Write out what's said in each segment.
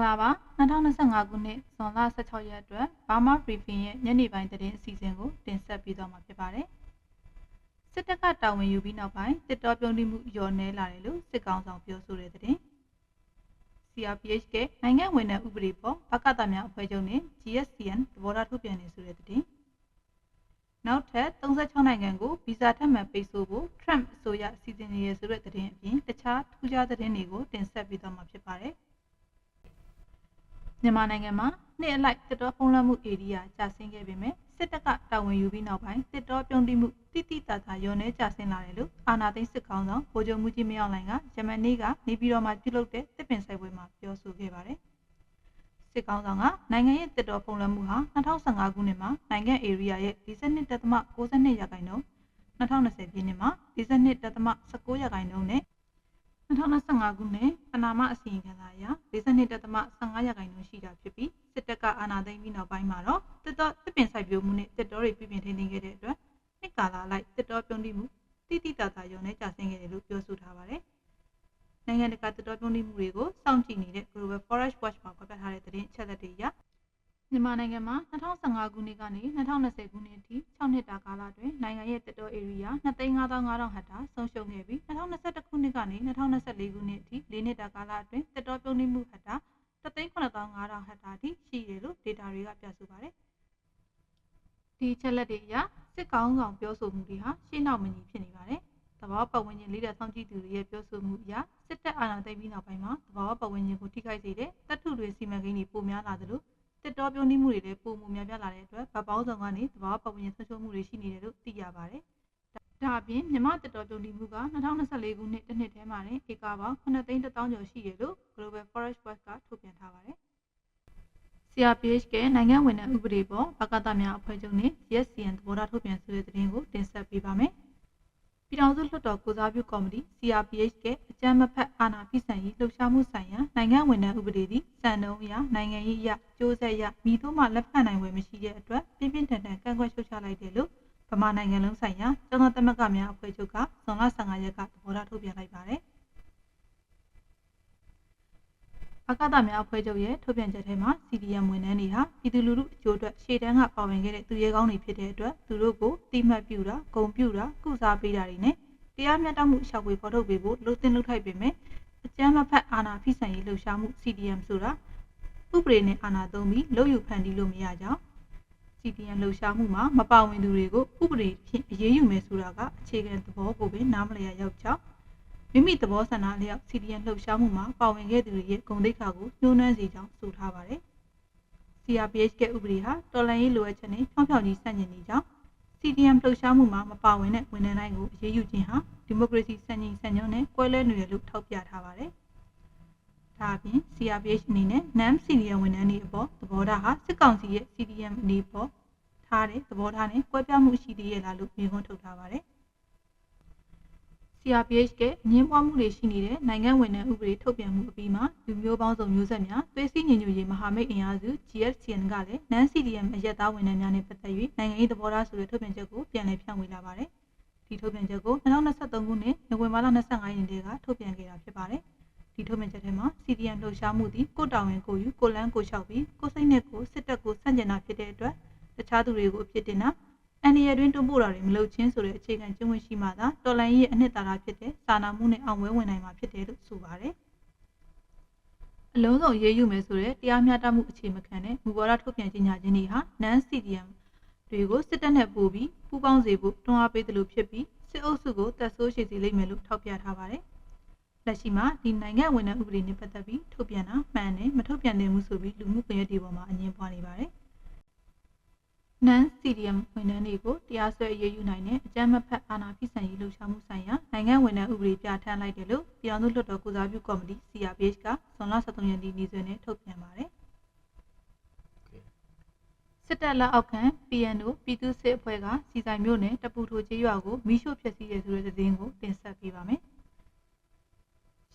္ဂလာပါ2025ခုနှစ်ဇွန်လ16ရက်အတွက် Burma Briefing ရဲ့ညနေပိုင်းသတင်းအစီအစဉ်ကိုတင်ဆက်ပေးသွားမှာဖြစ်ပါတယ်စစ်တပ်ကတာဝန်ယူပြီးနောက်ပိုင်းတစ်တော်ပြုံးတိမှုလျော်နှဲလာတယ်လို့စစ်ကောင်ဆောင်ပြောဆိုတဲ့သတင်း CRPH ကနိုင်ငံဝင်တဲ့ဥပဒေပေါ်ဘကတာများအဖွဲ့ချုပ်နဲ့ GSCN သဘောထားထုတ်ပြန်နေဆိုတဲ့သတင်းနောက်ထပ်36နိုင်ငံကိုဗီဇာထပ်မံပိတ်ဆို့ဖို့ Trump အစိုးရအစီအစဉ်နေရဆိုတဲ့သတင်းအပြင်တခြားထူးခြားသတင်းတွေကိုတင်ဆက်ပေးသွားမှာဖြစ်ပါတယ် မြန်မာနိုင်ငံမှာနှစ်အလိုက်တစ်တော်ဖုံးလွှမ်းမှုဧရိယာကျဆင်းခဲ့ပေမဲ့စစ်တပ်ကတာဝန်ယူပြီးနောက်ပိုင်းတစ်တော်ပြုံးတိမှုတိတိတသာရောနေကျဆင်းလာတယ်လို့အာဏာသိမ်းစစ်ကောင်ဆောင်ဗိုလ်ချုပ်မှုကြီးမင်းအောင်လှိုင်ကဂျမန်နေ့ကနေပြည်တော်မှာပြုလုပ်တဲ့တစ်ပင်ဆိုင်ပွဲမှာပြောဆိုခဲ့ပါတယ်။စစ်ကောင်ဆောင်ကနိုင်ငံရဲ့တစ်တော်ဖုံးလွှမ်းမှုဟာ2015ခုနှစ်မှာနိုင်ငံဧရိယာရဲ့42.62ရာခိုင်နှုန်း2020ပြည့်နှစ်မှာ42.19ရာခိုင်နှုန်းနဲ့ 2025ခုနှစ်ပနာမအစီရင်ခံစာအရ42.15ရာခိုင်နှုန်းရှိတာဖြစ်ပြီးစစ်တပ်ကအာဏာသိမ်းပြီးနောက်ပိုင်းမှာတော့တစ်တော်တစ်ပင်စိုက်ပျိုးမှုနဲ့တစ်တော်တွေပြည်ပြင်ထိန်းသိမ်းခဲ့တဲ့အတွက်နှစ်ကာလလိုက်တစ်တော်ပြုံးတိမှုတိတိတသာရုံနဲ့ကြာဆင်းခဲ့တယ်လို့ပြောဆိုထားပါတယ်။နိုင်ငံတကာတစ်တော်ပြုံးတိမှုတွေကိုစောင့်ကြည့်နေတဲ့ Global Forest Watch မှာဖော်ပြထားတဲ့သတင်းအချက်အလက်တွေအရ မြန်မာနိုင်ငံမှာ2015ခုနှစ်ကနေ2020ခုနှစ်အထိ6နှစ်တာကာလအတွင်းနိုင်ငံရဲ့တက်တော်ဧရိယာ2,5500ဟက်တာဆုံးရှုံးခဲ့ပြီး2021ခုနှစ်ကနေ2024ခုနှစ်အထိ4နှစ်တာကာလအတွင်းတက်တော်ပြုံးနှိမှုဟက်တာ3,9500ဟက်တာအထိရှိတယ်လို့ဒေတာတွေကပြဆိုပါတယ်။ဒီချက်လက်တွေအရစစ်ကောင်းဆောင်ပြောဆိုမှုတွေဟာရှင်းနောက်မညီဖြစ်နေပါတယ်။သဘောပတ်ဝန်းကျင်လေးတဲ့ဆောင်ကြည့်သူတွေရဲ့ပြောဆိုမှုအရစစ်တပ်အာဏာသိမ်းပြီးနောက်ပိုင်းမှာသဘောပတ်ဝန်းကျင်ကိုထိခိုက်စေတဲ့တပ်ထုတွေစီမံကိန်းတွေပိုများလာသလို တစ်တော်ပြုံးနှိမှုတွေလည်းပုံမှုများပြားလာတဲ့အတွက်ဗတ်ပေါင်းဆောင်ကနေသဘာဝပတ်ဝန်းကျင်ဆွဆုံးမှုတွေရှိနေတယ်လို့သိရပါတယ်။ဒါအပြင်မြမတစ်တော်ပြုံးနှိမှုက2024ခုနှစ်တစ်နှစ်ထဲမှာတင်ဧကပေါင်း9သိန်း1000ကျော်ရှိတယ်လို့ Global Forest Watch ကထုတ်ပြန်ထားပါတယ်။ CRPH ကနိုင်ငံဝင်တဲ့ဥပဒေပေါ်ဘကသများအဖွဲ့ချုပ်နဲ့ GSCN သဘောထားထုတ်ပြန်ဆိုတဲ့သတင်းကိုတင်ဆက်ပေးပါမယ်။ ပြည်ထောင်စုလွှတ်တော်ကိုစားပြုကော်မတီ CRPH ကအကြမ်းမဖက်အာဏာဖီဆန်ရေးလှုပ်ရှားမှုဆိုင်ရာနိုင်ငံဝန်ထမ်းဥပဒေသည်စံနှုန်းအရနိုင်ငံရေးအရကျိုးဆက်ရမိတို့မှလက်ခံနိုင်ဝယ်မရှိတဲ့အတွက်ပြင်းပြင်းထန်ထန်ကန့်ကွက်ရှုတ်ချလိုက်တယ်လို့ဗမာနိုင်ငံလုံးဆိုင်ရာကျောင်းသားသမဂ္ဂများအဖွဲ့ချုပ်ကဇွန်လ15ရက်ကသဘောထားထုတ်ပြန်လိုက်ပါတယ်။ အကသများအဖွဲ့ချုပ်ရဲ့ထုတ်ပြန်ချက်ထဲမှာ CDM ဝန်ထမ်းတွေဟာပြည်သူလူထုအကျိုးအတွက်ရှေ့တန်းကပါဝင်ခဲ့တဲ့သူရဲကောင်းတွေဖြစ်တဲ့အတွက်သူတို့ကိုတိမှတ်ပြုတာဂုံပြုတာကုစားပေးတာတွေနဲ့တရားမျှတမှုရှောက်ဝေဖော်ထုတ်ပေးဖို့လှုပ်သင်လှုပ်ထိုက်ပေမဲ့အကြမ်းမဖက်အာဏာဖိဆိုင်ရေးလှုပ်ရှားမှု CDM ဆိုတာဥပဒေနဲ့အာဏာသုံးပြီးလုပ်ယူဖန်တီးလို့မရကြောင်း CDM လှုပ်ရှားမှုမှာမပါဝင်သူတွေကိုဥပဒေဖြင့်အရေးယူမယ်ဆိုတာကအခြေခံသဘောကိုပဲနားမလည်ရရောက်ကြောင်း မိမိသဘောဆန္ဒအလျောက် CDN လှုပ်ရှားမှုမှာပါဝင်ခဲ့သူတွေရဲ့ဂုဏ်သိက္ခာကိုညှိုးနှွမ်းစေကြောင်းဆိုထားပါတယ်။ CRPH ကဥပဒေဟာတော်လှန်ရေးလိုအပ်ချက်နဲ့ဖြောင်းဖြောင်းကြီးဆန့်ကျင်နေကြောင်း CDM လှုပ်ရှားမှုမှာမပါဝင်တဲ့ဝန်ထမ်းတိုင်းကိုအရေးယူခြင်းဟာဒီမိုကရေစီစံချိန်စံညွှန်းနဲ့ကွဲလွဲနေတယ်လို့ထောက်ပြထားပါတယ်။ဒါအပြင် CRPH အနေနဲ့ NAM CDM ဝန်ထမ်းတွေအပေါ်သဘောထားဟာစစ်ကောင်စီရဲ့ CDM အနေပေါ်ထားတဲ့သဘောထားနဲ့ကွဲပြားမှုရှိသေးရဲ့လားလို့ပြောခွန်းထုတ်ထားပါတယ်။ CRPH ကအငင်းပွားမှုတွေရှိနေတဲ့နိုင်ငံဝင်တဲ့ဥပဒေထုတ်ပြန်မှုအပြီးမှာလူမျိုးပေါင်းစုံမျိုးဆက်များသွေးစည်းညီညွတ်ရေးမဟာမိတ်အင်အားစု GSCN ကလည်း NAN CDM အရက်သားဝန်ထမ်းများနဲ့ပတ်သက်၍နိုင်ငံရေးသဘောထားဆိုတဲ့ထုတ်ပြန်ချက်ကိုပြန်လည်ဖြန့်ဝေလာပါတယ်။ဒီထုတ်ပြန်ချက်ကို2023ခုနှစ်နိုဝင်ဘာလ25ရက်နေ့ကထုတ်ပြန်ခဲ့တာဖြစ်ပါတယ်။ဒီထုတ်ပြန်ချက်ထဲမှာ CDM လှုပ်ရှားမှုသည်ကိုတောင်ဝင်ကိုယူကိုလန်းကိုလျှောက်ပြီးကိုစိတ်နဲ့ကိုစစ်တပ်ကိုဆန့်ကျင်တာဖြစ်တဲ့အတွက်တခြားသူတွေကိုအပြစ်တင်တာ အန်ဒီရတွင်တွန်းပို့တာတွေမလုပ်ချင်းဆိုတဲ့အခြေခံကျင့်ဝတ်ရှိမှသာတော်လိုင်းရဲ့အနှစ်သာရဖြစ်တဲ့စာနာမှုနဲ့အောင်ပွဲဝင်နိုင်မှာဖြစ်တယ်လို့ဆိုပါတယ်။အလုံးစုံရေးယူမယ်ဆိုတဲ့တရားမျှတမှုအခြေမခံတဲ့မူဝါဒထုတ်ပြန်ကြေညာခြင်းတွေဟာ NaN CDM တွေကိုစစ်တပ်နဲ့ပို့ပြီးပူးပေါင်းစေဖို့တွန်းအားပေးတယ်လို့ဖြစ်ပြီးစစ်အုပ်စုကိုတပ်ဆိုးရှိစေလိမ့်မယ်လို့ထောက်ပြထားပါတယ်။လက်ရှိမှာဒီနိုင်ငံဝန်ထမ်းဥပဒေနဲ့ပတ်သက်ပြီးထုတ်ပြန်တာမှန်တယ်မထုတ်ပြန်သေးဘူးဆိုပြီးလူမှုကွန်ရက်တွေပေါ်မှာအငင်းပွားနေပါတယ်။ NaN CDM ဝန်ထမ်းတွေကိုတရားစွဲအရေးယူနိုင်တဲ့အကြမ်းမဖက်အာဏာဖီဆန်ရေးလှုပ်ရှားမှုဆိုင်ရာနိုင်ငံဝန်ထမ်းဥပဒေပြဋ္ဌာန်းလိုက်တယ်လို့ပြည်အောင်စုလွှတ်တော်ကုစားပြုကော်မတီ CRPH ကဇွန်လ23ရက်နေ့နေ့စွဲနဲ့ထုတ်ပြန်ပါတယ်။စစ်တပ်လက်အောက်ခံ PNO ပြည်သူ့စစ်အဖွဲ့ကစီဆိုင်မြို့နယ်တပူထိုကျေးရွာကိုမိရှို့ဖျက်ဆီးရဆိုတဲ့သတင်းကိုတင်ဆက်ပေးပါမယ်။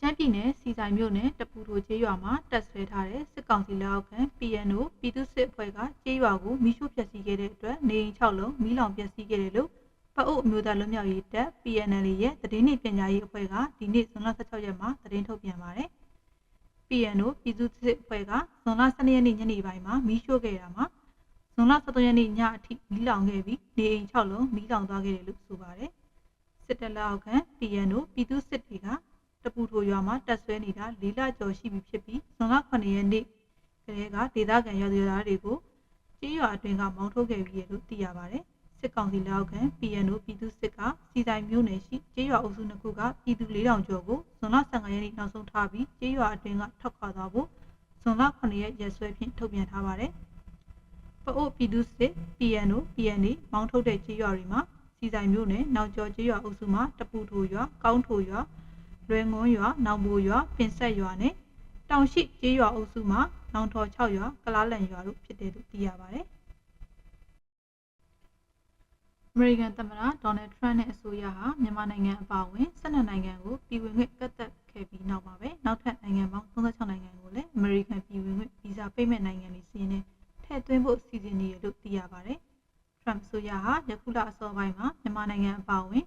ရှမ်းပြည်နယ်စီဆိုင်မြို့နယ်တပူထိုကျေးရွာမှာတက်ဆွဲထားတဲ့စစ်ကောင်စီလက်အောက်ခံ PNO ပြည်သူ့စစ်အဖွဲ့ကကျေးရွာကိုမိရှို့ဖျက်ဆီးခဲ့တဲ့အတွက်နေအိမ်6လုံးမိလောင်ပျက်စီးခဲ့တယ်လို့ပအုပ်အမျိုးသားလွတ်မြောက်ရေးတပ် PNL ရဲ့သတင်းနှင့်ပညာရေးအဖွဲ့ကဒီနေ့ဇွန်လ16ရက်မှာသတင်းထုတ်ပြန်ပါတယ်။ PNO ပြည်သူ့စစ်အဖွဲ့ကဇွန်လ12ရက်နေ့ညနေပိုင်းမှာမီးရှို့ခဲ့တာမှာဇွန်လ13ရက်နေ့ညအထိမီးလောင်ခဲ့ပြီးနေအိမ်6လုံးမီးလောင်သွားခဲ့တယ်လို့ဆိုပါတယ်စစ်တပ်လက်အောက်ခံ PNO ပြည်သူ့စစ်တွေက တပူထိုရွာမှာတပ်ဆွဲနေတာ၄လကျော်ရှိပြီဖြစ်ပြီးဇွန်လ9ရက်နေ့ကလေးကဒေသခံရွာသူရွာသားတွေကိုကြေးရွာအတွင်းကမောင်းထုတ်ခဲ့ပြီးရလို့သိရပါတယ်စစ်ကောင်စီလက်အောက်ခံ PNO ပြည်သူ့စစ်ကစီတိုင်းမျိုးနယ်ရှိကြေးရွာအုပ်စုနှစ်ခုကပြည်သူ4000ကျော်ကိုဇွန်လ15ရက်နေ့နောက်ဆုံးထားပြီးကြေးရွာအတွင်းကထောက်ခွာသွားဖို့ဇွန်လ9ရက်ရက်စွဲဖြင့်ထုတ်ပြန်ထားပါတယ်ပအို့ပြည်သူ့စစ် PNO PNA မောင်းထုတ်တဲ့ကြေးရွာတွေမှာစီတိုင်းမျိုးနယ်နောက်ကျော်ကြေးရွာအုပ်စုမှာတပူထိုရွာကောင်းထိုရွာ လွယ်ငွန်းရွာနောင်ဘိုရွာပင်ဆက်ရွာနဲ့တောင်ရှိကြေးရွာအုပ်စုမှာနောင်ထော်6ရွာကလားလန်ရွာတို့ဖြစ်တယ်လို့သိရပါတယ်အမေရိကန်သမ္မတဒေါ်နယ်ထရန့်နဲ့အစိုးရဟာမြန်မာနိုင်ငံအပါအဝင်12နိုင်ငံကိုပြည်ဝင်ခွင့်ကတ်သက်ခဲ့ပြီးနောက်မှာပဲနောက်ထပ်နိုင်ငံပေါင်း36နိုင်ငံကိုလည်းအမေရိကန်ပြည်ဝင်ခွင့်ဗီဇာပိတ်မဲ့နိုင်ငံတွေစီးရင်ထည့်သွင်းဖို့စီစဉ်နေရလို့သိရပါတယ်။ Trump အစိုးရဟာယခုလအစောပိုင်းမှာမြန်မာနိုင်ငံအပါအဝင်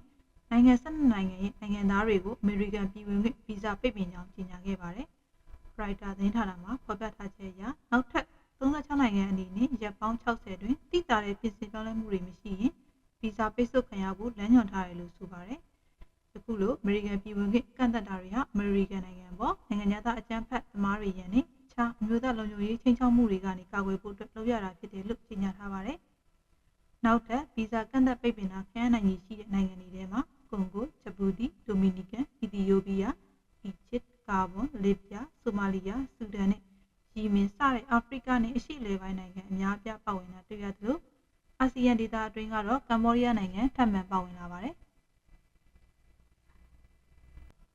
နိုင်ငံ12နိုင်ငံရဲ့နိုင်ငံသားတွေကိုအမေရိကန်ပြည်ဝင်ခွင့်ဗီဇာပိတ်ပင်ကြောင်းကြေညာခဲ့ပါတယ်။ Reuters သတင်းဌာနမှဖော်ပြထားချက်အရနောက်ထပ်36နိုင်ငံအနေနဲ့ရက်ပေါင်း60တွင်တိကျတဲ့ပြင်ဆင်ပြောင်းလဲမှုတွေမရှိရင်ဗီဇာပိတ်ဆို့ခံရဖို့လမ်းညွှန်ထားတယ်လို့ဆိုပါတယ်။ယခုလိုအမေရိကန်ပြည်ဝင်ခွင့်ကန့်သတ်တာတွေဟာအမေရိကန်နိုင်ငံပေါ်နိုင်ငံသားအကြမ်းဖက်သမားတွေရန်နဲ့အခြားအမျိုးသားလုံခြုံရေးချင်းချောက်မှုတွေကနေကာကွယ်ဖို့အတွက်လုပ်ရတာဖြစ်တယ်လို့ကြေညာထားပါတယ်။နောက်ထပ်ဗီဇာကန့်သတ်ပိတ်ပင်တာခံရနိုင်ရည်ရှိတဲ့နိုင်ငံတွေထဲမှာ ကွန်ဂိုဂျပူတီဒိုမီနီကန်အီသီယိုးပီးယားအီဂျစ်ကာဘွန်လစ်ဗျာဆိုမာလီယာဆူဒန်နဲ့ယီမင်စတဲ့အာဖရိကနဲ့အရှေ့အလယ်ပိုင်းနိုင်ငံအများအပြားပါဝင်တာတွေ့ရသလိုအာဆီယံဒေသအတွင်းကတော့ကမ္ဘောဒီးယားနိုင်ငံထပ်မံပါဝင်လာပါတယ်။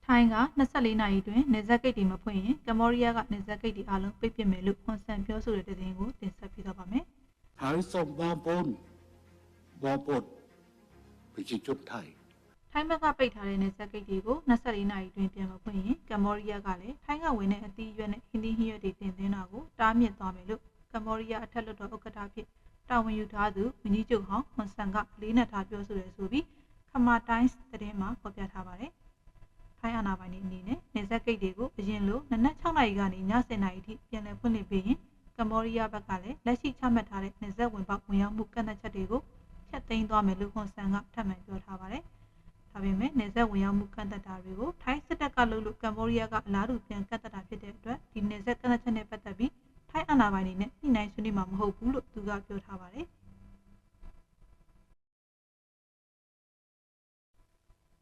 ထိုင်းက24နာရီတွင်နေဇက်ဂိတ်တွေမဖွင့်ရင်ကမ္ဘောဒီးယားကနေဇက်ဂိတ်တွေအလုံးပိတ်ပစ်မယ်လို့ခွန်ဆန်ပြောဆိုတဲ့သတင်းကိုတင်ဆက်ပေးတော့ပါမယ်။ထိုင်းစုံဘာပွန်ဘာပွန်ပြည်ချုပ်ထိုင်း ထိုင်းဘက်ကပိတ်ထားတဲ့နေဆက်ဂိတ်တွေကို24နာရီတွင်ပြန်မဖွင့်ရင်ကမ္ဘောဒီးယားကလည်းထိုင်းကဝင်တဲ့အသီးအရွက်နဲ့ဟင်းသီးဟင်းရွက်တွေတင်သွင်းတာကိုတားမြစ်သွားမယ်လို့ကမ္ဘောဒီးယားအထက်လွှတ်တော်ဥက္ကဋ္ဌဖြစ်တာဝန်ယူထားသူဝန်ကြီးချုပ်ဟောင်းဟွန်ဆန်ကလေးနက်ထားပြောဆိုရဆိုပြီးခမာတိုင်းစ်သတင်းမှာဖော်ပြထားပါတယ်။ထိုင်းအာဏာပိုင်တွေအနေနဲ့နေဆက်ဂိတ်တွေကိုအရင်လိုနနက်6နာရီကနေည10နာရီထိပြန်လည်ဖွင့်လှစ်ပေးရင်ကမ္ဘောဒီးယားဘက်ကလည်းလက်ရှိချမှတ်ထားတဲ့နေဆက်ဝင်ပေါက်ဝင်ရောက်မှုကန့်သတ်ချက်တွေကိုဖျက်သိမ်းသွားမယ်လို့ဟွန်ဆန်ကထပ်မံပြောထားပါတယ်။ ဒါပေမဲ့နေဆက်ဝင်ရောက်မှုကန့်သတ်တာတွေကိုထိုင်းစစ်တပ်ကလုပ်လို့ကမ္ဘောဒီးယားကအလားတူပြန်ကန့်သတ်တာဖြစ်တဲ့အတွက်ဒီနေဆက်ကန့်သတ်ချက်နဲ့ပတ်သက်ပြီးထိုင်းအာဏာပိုင်တွေနဲ့ညှိနှိုင်းဆွေးနွေးမှာမဟုတ်ဘူးလို့သူကပြောထားပါတယ်။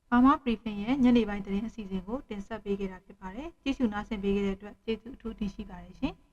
ဘာမာ briefing ရဲ့ညနေပိုင်းသတင်းအစီအစဉ်ကိုတင်ဆက်ပေးခဲ့တာဖြစ်ပါတယ်။ကြည့်ရှုနားဆင်ပေးခဲ့တဲ့အတွက်ကျေးဇူးအထူးတင်ရှိပါတယ်ရှင်။